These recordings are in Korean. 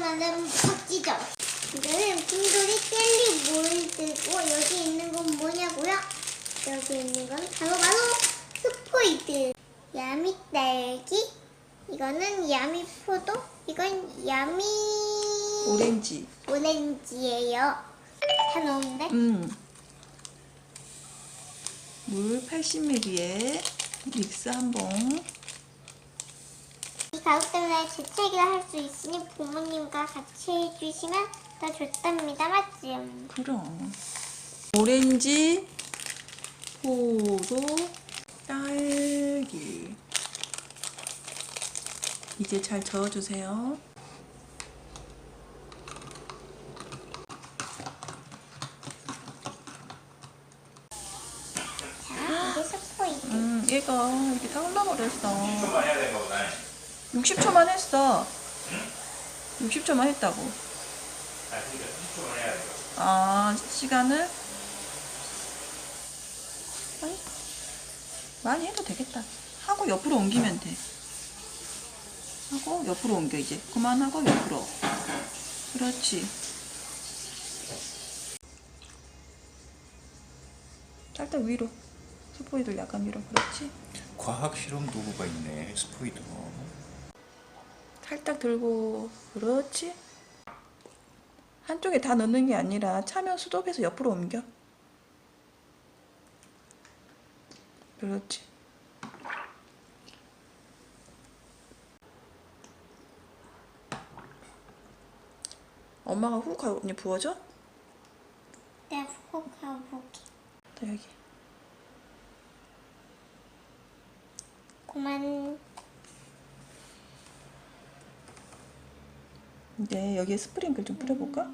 만들면 멋지죠? 이거는 곰돌이 젤리 몰드고 여기 있는 건 뭐냐고요? 여기 있는 건 바로 바로 스포이드 야미 딸기 이거는 야미 포도 이건 야미 오렌지. 오렌지예요 다 넣었는데? 음. 물 80ml에 믹스 한 봉. 이 가격 때문에 재채기를 할 수 있으니 부모님과 같이 해주시면 더 좋답니다 맞지? 그럼. 오렌지, 포도, 딸기. 이제 잘 저어주세요. 자 이게 스포이드 음, 얘가 이렇게 다 흘러버렸어. 좀만 해야 되는 거구나. 60초만 했어. 60초만 했다고. 아, 그러니까 30초만 해야 돼. 아, 시간을 아니, 많이 해도 되겠다. 하고 옆으로 옮기면 돼. 하고 옆으로 옮겨 이제. 그만하고 옆으로. 그렇지. 살짝 위로. 스포이드 약간 위로. 그렇지. 과학 실험 도구가 있네. 스포이드. 살짝 들고. 그렇지. 한쪽에 다 넣는 게 아니라 차면 수도에서 옆으로 옮겨. 그렇지. 엄마가 훅 하고 언니 부어줘? 훅하고 볼게 자 여기. 그만 이제 여기에 스프링클 좀 뿌려볼까?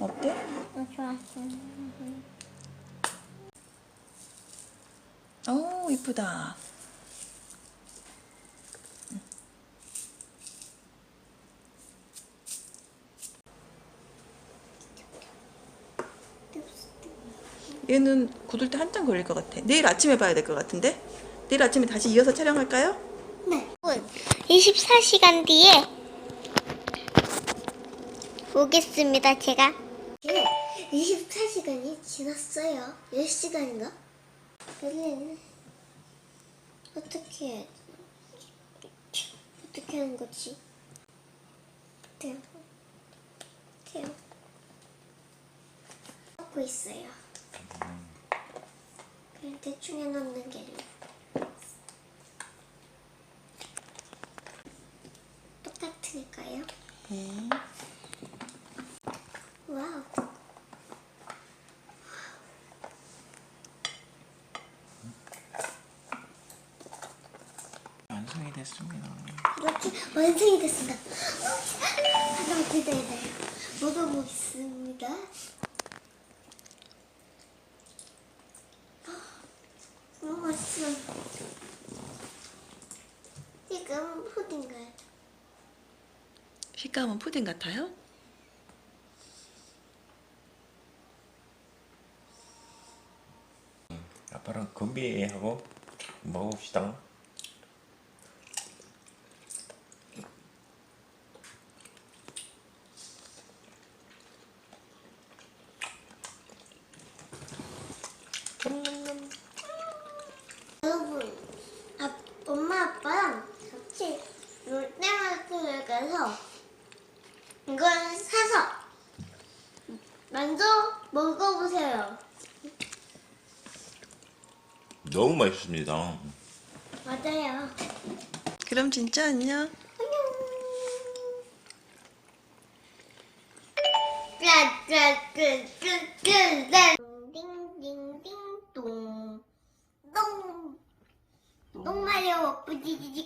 어때? 어, 좋았어 오 이쁘다. 얘는 굳을 때 한참 걸릴 것 같아. 내일 아침에 봐야 될 것 같은데? 내일 아침에 다시 이어서 촬영할까요? 네 24시간 뒤에 오겠습니다 제가 네 24시간이 지났어요 10시간인가? 여기는 어떻게 해야 어떻게 하는 거지? 어때요? 어때요? 하고 있어요 그냥 대충 해놓는 게 똑같으니까요 네. 와우 완성이 됐습니다. 이렇게 완성이 됐습니다. 하나 기다려요. 먹어보겠습니다. 너무 맛있어. 지금 푸딩가요? 식감은 푸딩 같아요? 아빠랑 건비하고 먹어봅시다. 여러분, 아, 엄마 아빠랑 같이 롯데마트에 가서 이걸 사서 먼저 먹어보세요. 너무 맛있습니다. 맞아요. 그럼 진짜 안녕. 안녕. 짜짜짜짜짜